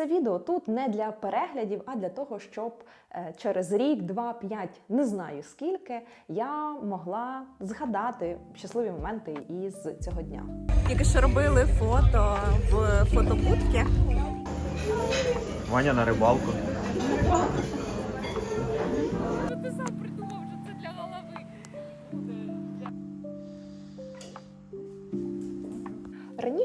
Це відео тут не для переглядів, а для того, щоб е, через рік, два, п'ять, не знаю скільки, я могла згадати щасливі моменти із цього дня. Тільки що робили фото в фотобудці. Ваня на рибалку.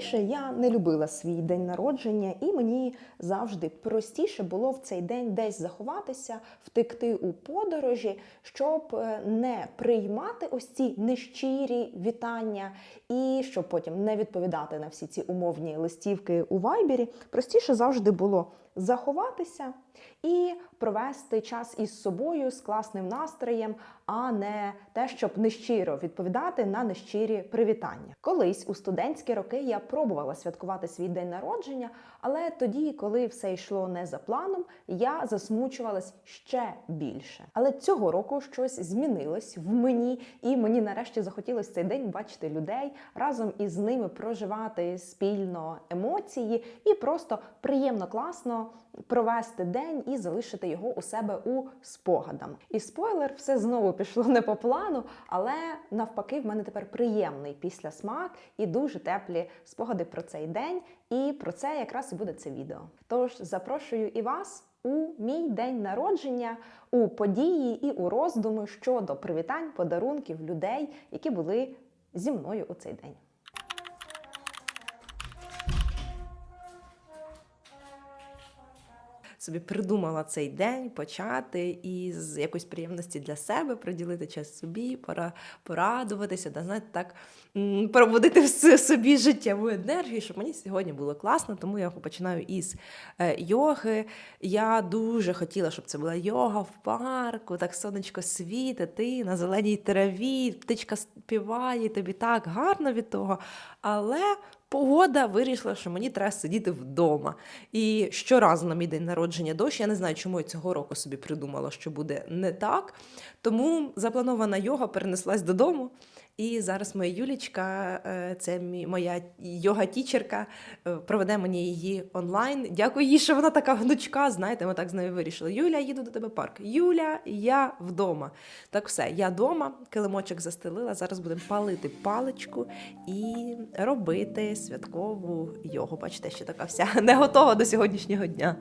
Раніше я не любила свій день народження, і мені завжди простіше було в цей день десь заховатися, втекти у подорожі, щоб е, не приймати ось ці нещирі вітання, і щоб потім не відповідати на всі ці умовні листівки у вайбері. Простіше завжди було заховатися і провести час із собою з класним настроєм, а не те, щоб нещиро відповідати на нещирі привітання. Колись у студентські роки я пробувала святкувати свій день народження, але тоді, коли все йшло не за планом, я засмучувалась ще більше. Але цього року щось змінилось в мені, і мені нарешті захотілося цей день бачити людей, разом із ними проживати спільно емоції і просто приємно класно провести день і залишити його у себе у спогадам. І спойлер, все знову пішло не по плану, але навпаки, в мене тепер приємний післясмак і дуже теплі спогади про цей день. І про це якраз і буде це відео. Тож запрошую і вас. У мій день народження у події і у роздуми щодо привітань, подарунків людей, які були зі мною у цей день. Собі придумала цей день почати і з якоїсь приємності для себе приділити час собі, пора порадуватися, да, знаєте, так пробудити в собі життєву енергію, щоб мені сьогодні було класно. Тому я починаю із е, йоги. Я дуже хотіла, щоб це була йога в парку, так сонечко світить, ти на зеленій траві, птичка співає, тобі так гарно від того. Але погода вирішила, що мені треба сидіти вдома. І щоразу на мій день народження дощ. Я не знаю, чому я цього року собі придумала, що буде не так. Тому запланована йога перенеслась додому. І зараз моя Юлічка, е, це моя йога-тічерка, е, проведе мені її онлайн. Дякую їй, що вона така гнучка. Знаєте, ми так з нею вирішили. Юля, їду до тебе в парк. Юля, я вдома. Так все, я вдома, килимочок застелила. Зараз будемо палити паличку і робити святкову йогу. Бачите, ще така вся не готова до сьогоднішнього дня.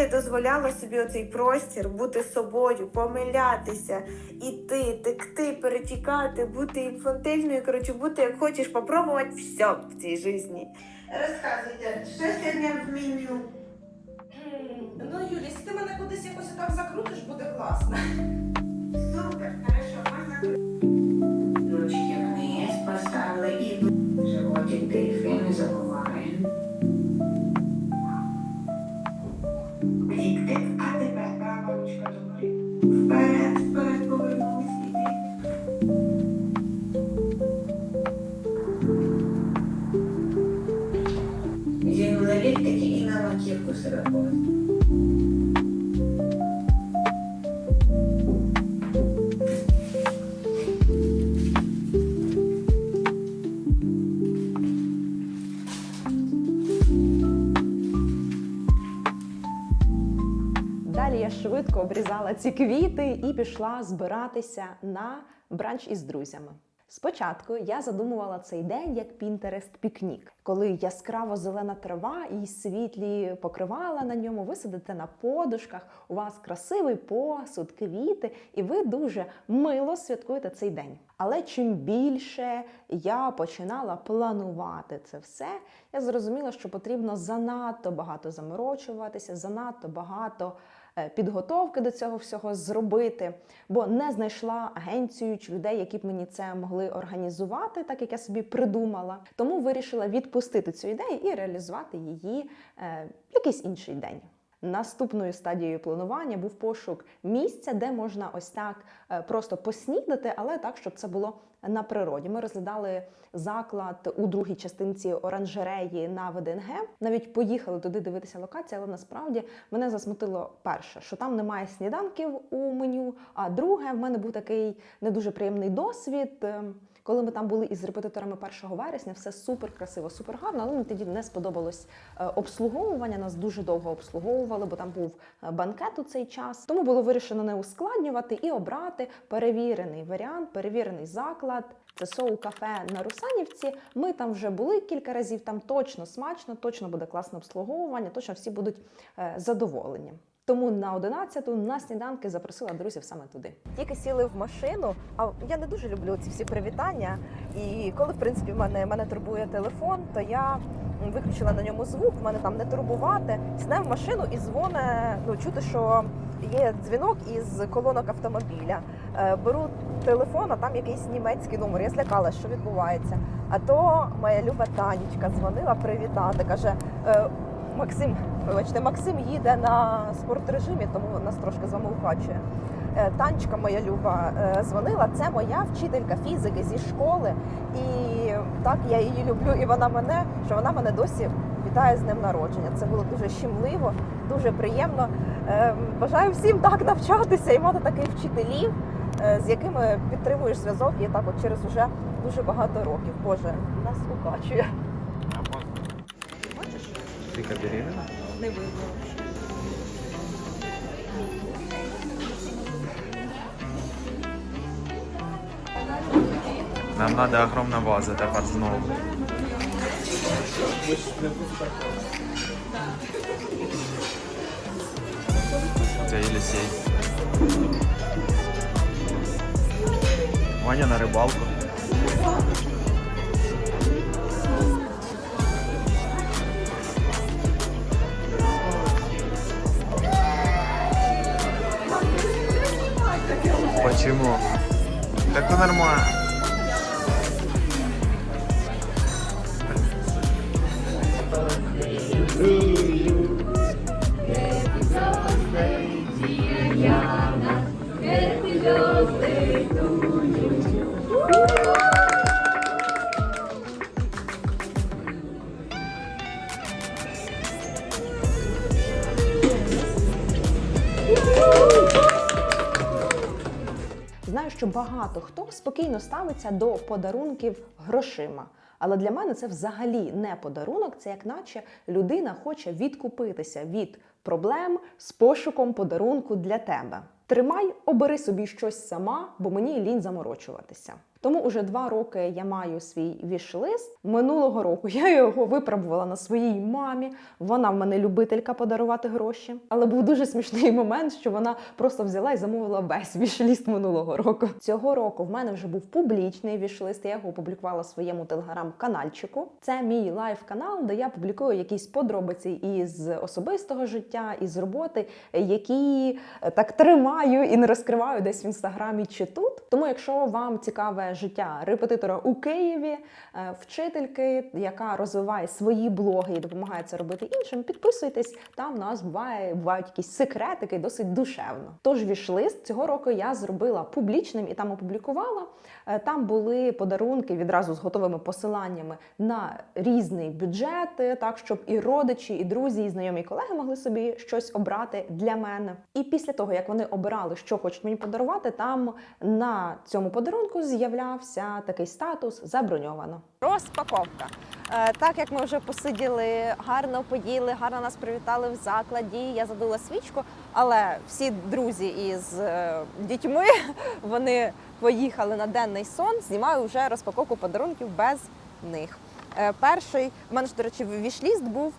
Ти дозволяла собі оцей простір бути собою, помилятися, іти, текти, перетікати, бути інфантильною, коротше, бути як хочеш, попробувати все в цій житті. Розказуйте, що сьогодні в меню? Ну, Юлі, якщо ти мене кудись якось так закрутиш, буде класно. Супер, хорошо, швидко обрізала ці квіти і пішла збиратися на бранч із друзями. Спочатку я задумувала цей день як Pinterest пікнік, коли яскраво зелена трава і світлі покривала на ньому. Ви сидите на подушках, у вас красивий посуд, квіти, і ви дуже мило святкуєте цей день. Але чим більше я починала планувати це все, я зрозуміла, що потрібно занадто багато заморочуватися, занадто багато підготовки до цього всього зробити, бо не знайшла агенцію чи людей, які б мені це могли організувати, так як я собі придумала. Тому вирішила відпустити цю ідею і реалізувати її е, в якийсь інший день. Наступною стадією планування був пошук місця, де можна ось так е, просто поснідати, але так, щоб це було на природі. Ми розглядали заклад у другій частинці оранжереї на ВДНГ. Навіть поїхали туди дивитися локації, але насправді мене засмутило перше, що там немає сніданків у меню. А друге, в мене був такий не дуже приємний досвід. Коли ми там були із репетиторами 1 вересня, все супер красиво, супер гарно. Але мені тоді не сподобалось е, обслуговування. Нас дуже довго обслуговували, бо там був е, банкет у цей час. Тому було вирішено не ускладнювати і обрати перевірений варіант, перевірений заклад. Це соу кафе на Русанівці. Ми там вже були кілька разів. Там точно смачно, точно буде класне обслуговування, точно всі будуть е, задоволені. Тому на 11-ту на сніданки запросила друзів саме туди. Тільки сіли в машину. А я не дуже люблю ці всі привітання. І коли в принципі мене, мене турбує телефон, то я виключила на ньому звук, мене там не турбувати. Сідаю в машину і дзвоне, ну чути, що є дзвінок із колонок автомобіля. Е, Беру телефон, а там якийсь німецький номер. Я злякалася, що відбувається. А то моя люба Танечка дзвонила привітати. каже. «Е, Максим, вибачте, Максим їде на спортрежимі, тому нас трошки замовкачує. Е, Танечка моя люба е, дзвонила. Це моя вчителька фізики зі школи. І так я її люблю, і вона мене, що вона мене досі вітає з днем народження. Це було дуже щемливо, дуже приємно. Е, Бажаю всім так навчатися і мати таких вчителів, з якими підтримуєш зв'язок і так от через уже дуже багато років. Боже, нас укачує. Вика беременна? Не видно. Нам надо огромна ваза тепер знову. Це Єлісей. Ваня на рибалку. Почему? Так нормально. Що багато хто спокійно ставиться до подарунків грошима. Але для мене це взагалі не подарунок, це як наче людина хоче відкупитися від проблем з пошуком подарунку для тебе. Тримай, обери собі щось сама, бо мені лінь заморочуватися. Тому уже два роки я маю свій віш-лист. Минулого року я його випробувала на своїй мамі. Вона в мене любителька подарувати гроші. Але був дуже смішний момент, що вона просто взяла і замовила весь віш-ліст минулого року. Цього року в мене вже був публічний віш-лист. Я його опублікувала своєму телеграм-канальчику. Це мій лайв-канал, де я публікую якісь подробиці із особистого життя, із роботи, які е, так тримаю і не розкриваю десь в інстаграмі чи тут. Тому, якщо вам цікаве життя репетитора у Києві, е, вчительки, яка розвиває свої блоги і допомагає це робити іншим, підписуйтесь. Там у нас буває бувають якісь секретики, досить душевно. Тож вішлист цього року я зробила публічним і там опублікувала. Е, Там були подарунки відразу з готовими посиланнями на різний бюджет, так щоб і родичі, і друзі, і знайомі і колеги могли собі щось обрати для мене. І після того, як вони обирали, що хочуть мені подарувати, там на цьому подарунку з'являвся такий статус заброньовано. Розпаковка. Е, Так як ми вже посиділи, гарно поїли, гарно нас привітали в закладі. Я задула свічку, але всі друзі із е, дітьми вони поїхали на денний сон. Знімаю вже розпаковку подарунків без них. Е, Перший в мене ж, до речі, вішліст був.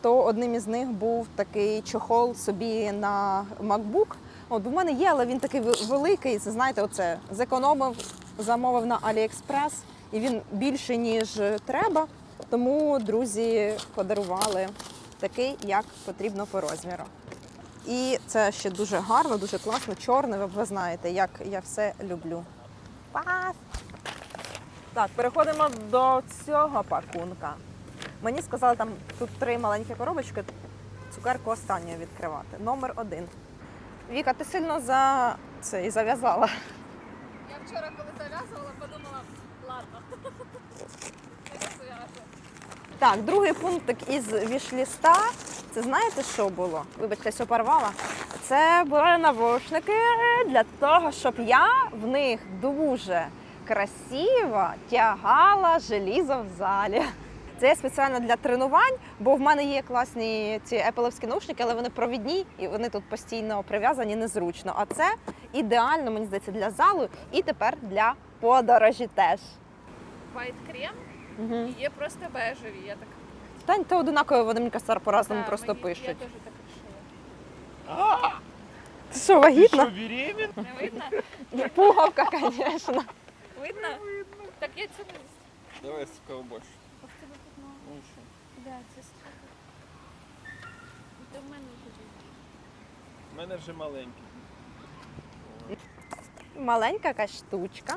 То одним із них був такий чохол собі на MacBook. От у мене є, але він такий великий. Це знаєте, оце зекономив, замовив на AliExpress, і він більше ніж треба. Тому друзі подарували такий, як потрібно по розміру. І це ще дуже гарно, дуже класно, чорне. Ви, ви знаєте, як я все люблю. Пас! Так, переходимо до цього пакунка. Мені сказали, там тут три маленькі коробочки. Цукерку останню відкривати. Номер один. Віка, ти сильно за це і зав'язала. Вчора, коли зав'язувала, подумала, ладно. Так, другий пунктик із вішліста. Це знаєте, що було? Вибачте, все порвала. Це були навушники для того, щоб я в них дуже красиво тягала желізо в залі. Це спеціально для тренувань, бо в мене є класні ці епловські наушники, але вони провідні і вони тут постійно прив'язані незручно. А це ідеально, мені здається, для залу і тепер для подорожі теж. White крем Угу. і є просто бежеві. Я так Та то одинаково вони мені кажуть, по-разному Да, просто мені- Я теж так рішила. Ти що, вагітна? Не видно? Пуговка, звісно. Видно? Так я не Давай кого больше. А в тебе тут мало. Ну и что? Да, це строго. Це в мене буде. У мене вже маленький. Маленька якась штучка.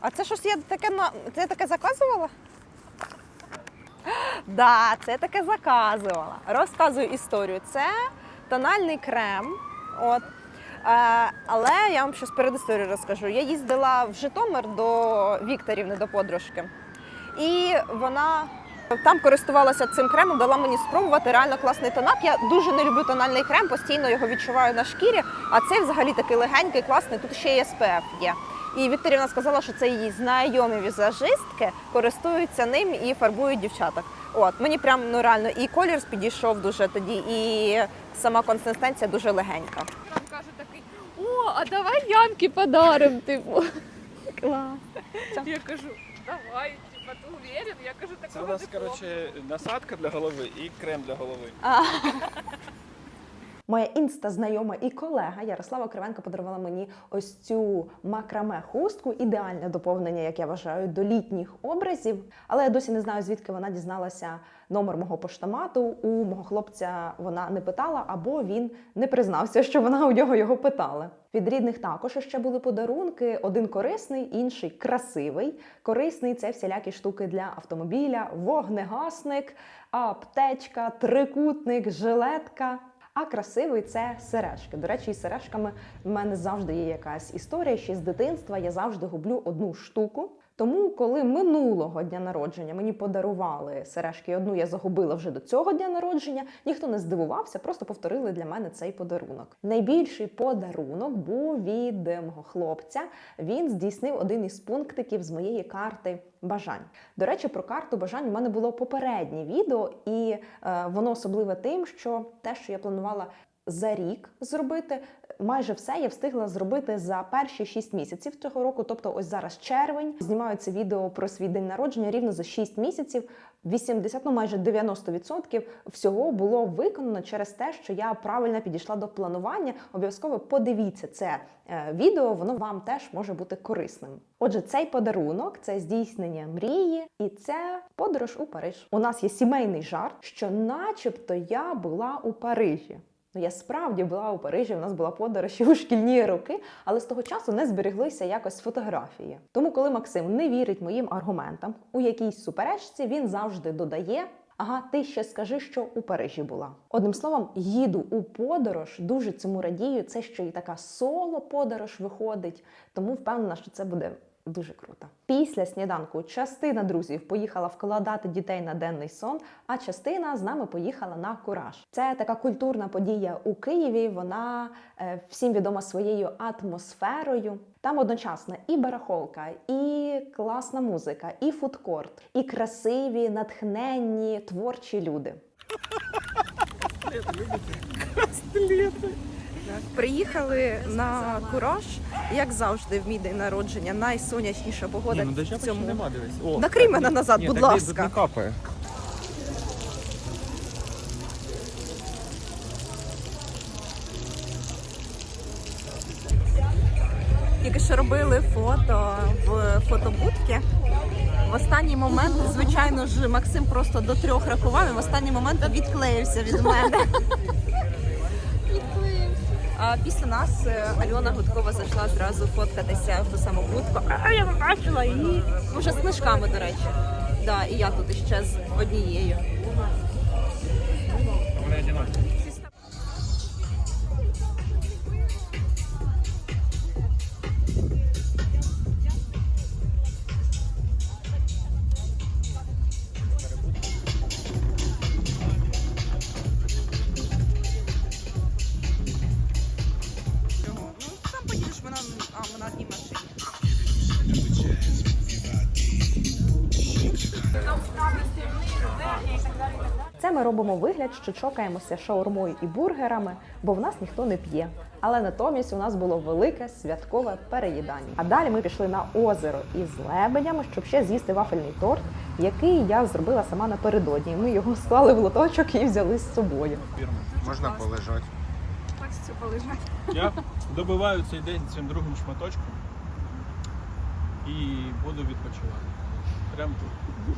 А це щось я таке на це я таке заказувала? Да, це таке заказувала. Розказую історію. Це тональний крем. От. Е, але я вам щось перед історією розкажу. Я їздила в Житомир до Вікторівни, до подружки. І вона там користувалася цим кремом, дала мені спробувати реально класний тонап. Я дуже не люблю тональний крем, постійно його відчуваю на шкірі. А цей взагалі такий легенький, класний. Тут ще й SPF є. І Вікторівна сказала, що це її знайомі візажистки користуються ним і фарбують дівчаток. От мені прям ну реально і колір підійшов дуже тоді, і сама консистенція дуже легенька. Нам каже такий, о, а давай ямки подарим, типу. Клас. Я кажу, давай, типа, ти уверен? Я кажу, Це у нас, коротше, короче, насадка для голови і крем для голови. Моя інста-знайома і колега Ярослава Кривенко подарувала мені ось цю макраме хустку, ідеальне доповнення, як я вважаю, до літніх образів. Але я досі не знаю, звідки вона дізналася номер мого поштомату. У мого хлопця вона не питала, або він не признався, що вона у нього його питала. Від рідних також ще були подарунки: один корисний, інший красивий. Корисний це всілякі штуки для автомобіля, вогнегасник, аптечка, трикутник, жилетка. А красивий це сережки. До речі, із сережками в мене завжди є якась історія. Ще з дитинства я завжди гублю одну штуку. Тому, коли минулого дня народження мені подарували сережки, одну я загубила вже до цього дня народження, ніхто не здивувався, просто повторили для мене цей подарунок. Найбільший подарунок був від мого хлопця. Він здійснив один із пунктиків з моєї карти бажань. До речі, про карту бажань у мене було попереднє відео, і е, воно особливе тим, що те, що я планувала за рік зробити. Майже все я встигла зробити за перші 6 місяців цього року. Тобто, ось зараз червень. Знімаю це відео про свій день народження рівно за 6 місяців. 80, ну майже 90% всього було виконано через те, що я правильно підійшла до планування. Обов'язково подивіться це е, відео, воно вам теж може бути корисним. Отже, цей подарунок це здійснення мрії, і це подорож у Париж. У нас є сімейний жарт, що, начебто, я була у Парижі. Ну, я справді була у Парижі, у нас була подорож у шкільні роки, але з того часу не збереглися якось фотографії. Тому, коли Максим не вірить моїм аргументам, у якійсь суперечці він завжди додає. Ага, ти ще скажи, що у Парижі була. Одним словом, їду у подорож, дуже цьому радію. Це ще й така соло подорож виходить, тому впевнена, що це буде дуже круто. Після сніданку частина друзів поїхала вкладати дітей на денний сон, а частина з нами поїхала на кураж. Це така культурна подія у Києві. Вона е, всім відома своєю атмосферою. Там одночасно і барахолка, і класна музика, і фудкорт, і красиві, натхненні, творчі люди. Приїхали на кураж, як завжди, в мій день народження. Найсонячніша погода ну, в цьому. дивись. О, Накрий мене назад, будь ласка. капає. Тільки що робили фото в фотобудці. В останній момент, звичайно ж, Максим просто до трьох рахував і в останній момент відклеївся від мене. А після нас е, Альона Гудкова зайшла зразу фоткатися в ту саму будку. А я бачила її. Вже з книжками, до речі. Да, і я тут ще з однією. Робимо вигляд, що чокаємося шаурмою і бургерами, бо в нас ніхто не п'є. Але натомість у нас було велике святкове переїдання. А далі ми пішли на озеро із лебедями, щоб ще з'їсти вафельний торт, який я зробила сама напередодні. Ми його склали в лоточок і взяли з собою. Можна полежати. Хочеться полежати. Я добиваю цей день цим другим шматочком і буду відпочивати. Прям тут.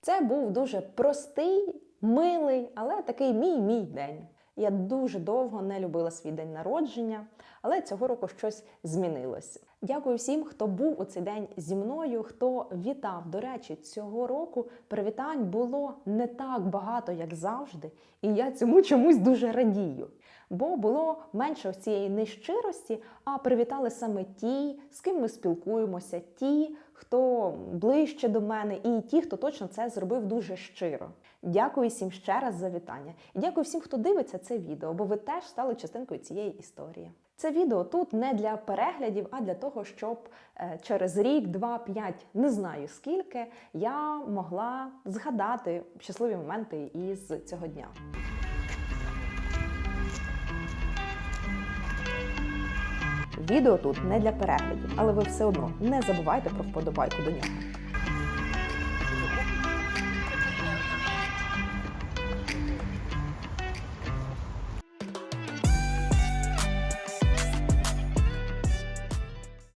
Це був дуже простий, милий, але такий мій мій день. Я дуже довго не любила свій день народження, але цього року щось змінилося. Дякую всім, хто був у цей день зі мною, хто вітав. До речі, цього року привітань було не так багато, як завжди, і я цьому чомусь дуже радію. Бо було менше ось цієї нещирості, а привітали саме ті, з ким ми спілкуємося, ті, хто ближче до мене, і ті, хто точно це зробив дуже щиро. Дякую всім ще раз за вітання. І дякую всім, хто дивиться це відео, бо ви теж стали частинкою цієї історії. Це відео тут не для переглядів, а для того, щоб е, через рік, два, п'ять, не знаю скільки, я могла згадати щасливі моменти із цього дня. Відео тут не для переглядів, але ви все одно не забувайте про вподобайку до нього.